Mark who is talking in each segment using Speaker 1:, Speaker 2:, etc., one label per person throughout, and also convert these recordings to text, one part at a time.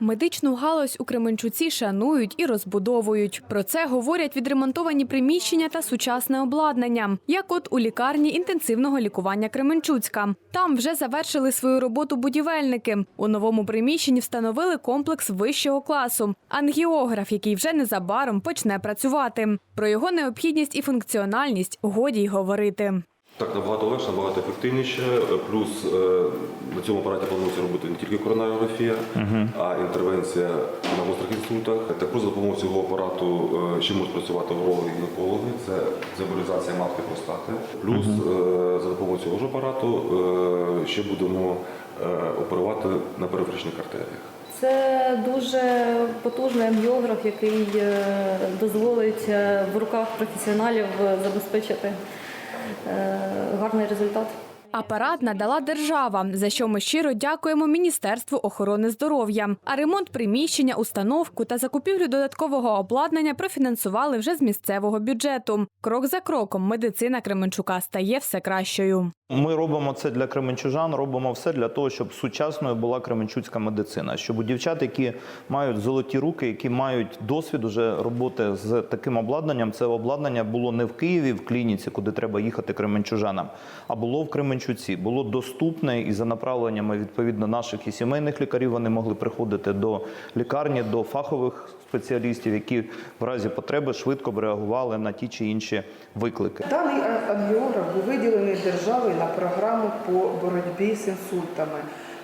Speaker 1: Медичну галузь у Кременчуці шанують і розбудовують. Про це говорять відремонтовані приміщення та сучасне обладнання, як от у лікарні інтенсивного лікування Кременчуцька. Там вже завершили свою роботу будівельники. У новому приміщенні встановили комплекс вищого класу, ангіограф, який вже незабаром почне працювати. Про його необхідність і функціональність годі й говорити.
Speaker 2: Так, набагато легше, набагато ефективніше. Плюс е, на цьому апараті планується робити не тільки коронарографія, а інтервенція на гострих інсультах. Також за допомогою цього апарату е, ще можуть працювати урологи і гінекологи. Це заболізація матки простати. Плюс е, за допомогою цього ж апарату е, ще будемо е, оперувати на периферичних артеріях.
Speaker 3: Це дуже потужний ангіограф, який е, дозволить е, в руках професіоналів е, забезпечити е, гарний результат.
Speaker 1: Апарат надала держава, за що ми щиро дякуємо Міністерству охорони здоров'я. А ремонт приміщення, установку та закупівлю додаткового обладнання профінансували вже з місцевого бюджету. Крок за кроком медицина Кременчука стає все кращою.
Speaker 4: Ми робимо це для кременчужан, робимо все для того, щоб сучасною була кременчуцька медицина. Щоб у дівчат, які мають золоті руки, які мають досвід уже роботи з таким обладнанням, це обладнання було не в Києві, в клініці, куди треба їхати кременчужанам, а було в Кременчуці. Було доступне і за направленнями відповідно наших і сімейних лікарів вони могли приходити до лікарні, до фахових спеціалістів, які в разі потреби швидко б реагували на ті чи інші виклики.
Speaker 5: Даний ангіограф був виділений державою на програму по боротьбі з інсультами.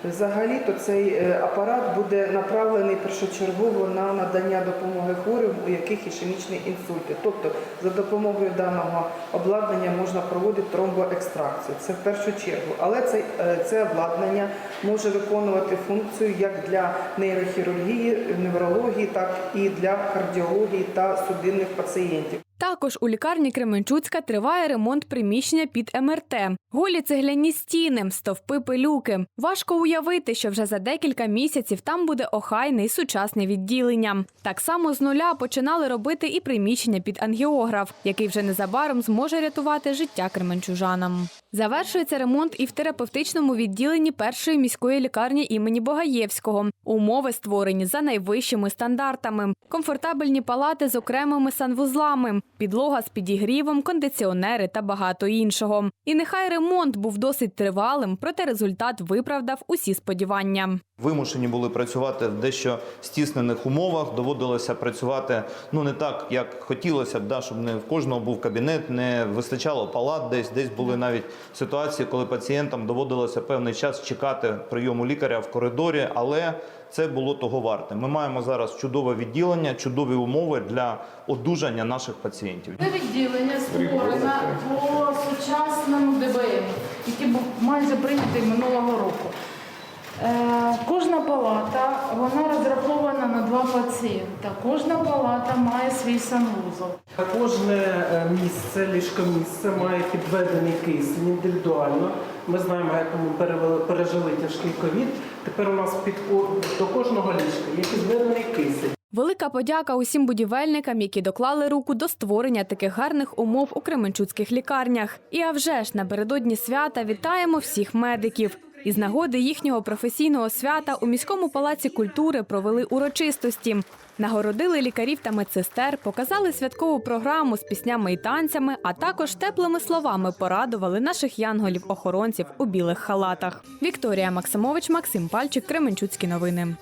Speaker 5: Взагалі, то цей е, апарат буде направлений першочергово на надання допомоги хворим, у яких ішемічні інсульти. Тобто, за допомогою даного обладнання можна проводити тромбоекстракцію. Це в першу чергу. Але це, е, це обладнання може виконувати функцію як для нейрохірургії, неврології, так і для кардіології та судинних пацієнтів.
Speaker 1: Також у лікарні Кременчуцька триває ремонт приміщення під МРТ. Голі цегляні стіни, стовпи пилюки. Важко уявити, що вже за декілька місяців там буде охайне і сучасне відділення. Так само з нуля починали робити і приміщення під ангіограф, який вже незабаром зможе рятувати життя кременчужанам. Завершується ремонт і в терапевтичному відділенні першої міської лікарні імені Богаєвського. Умови створені за найвищими стандартами: комфортабельні палати з окремими санвузлами, підлога з підігрівом, кондиціонери та багато іншого. І нехай ремонт був досить тривалим, проте результат виправдав усі сподівання.
Speaker 4: Вимушені були працювати в дещо стіснених умовах. Доводилося працювати ну не так, як хотілося б, да, щоб не в кожного був кабінет, не вистачало палат. Десь десь були навіть ситуації, коли пацієнтам доводилося певний час чекати прийому лікаря в коридорі, але це було того варте. Ми маємо зараз чудове відділення, чудові умови для одужання наших пацієнтів.
Speaker 6: Це відділення створено по сучасному ДБМ, який був майже прийнятий минулого пацієнта. Кожна палата має свій санвузол.
Speaker 7: Кожне е, місце, ліжкомісце має підведений кисень індивідуально. Ми знаємо, як ми перевели- пережили тяжкий ковід. Тепер у нас під до кожного ліжка є підведений кисень.
Speaker 1: Велика подяка усім будівельникам, які доклали руку до створення таких гарних умов у кременчуцьких лікарнях. І а вже ж напередодні свята вітаємо всіх медиків. Із нагоди їхнього професійного свята у міському палаці культури провели урочистості. Нагородили лікарів та медсестер, показали святкову програму з піснями і танцями, а також теплими словами порадували наших янголів-охоронців у білих халатах. Вікторія Максимович, Максим Пальчик, Кременчуцькі новини.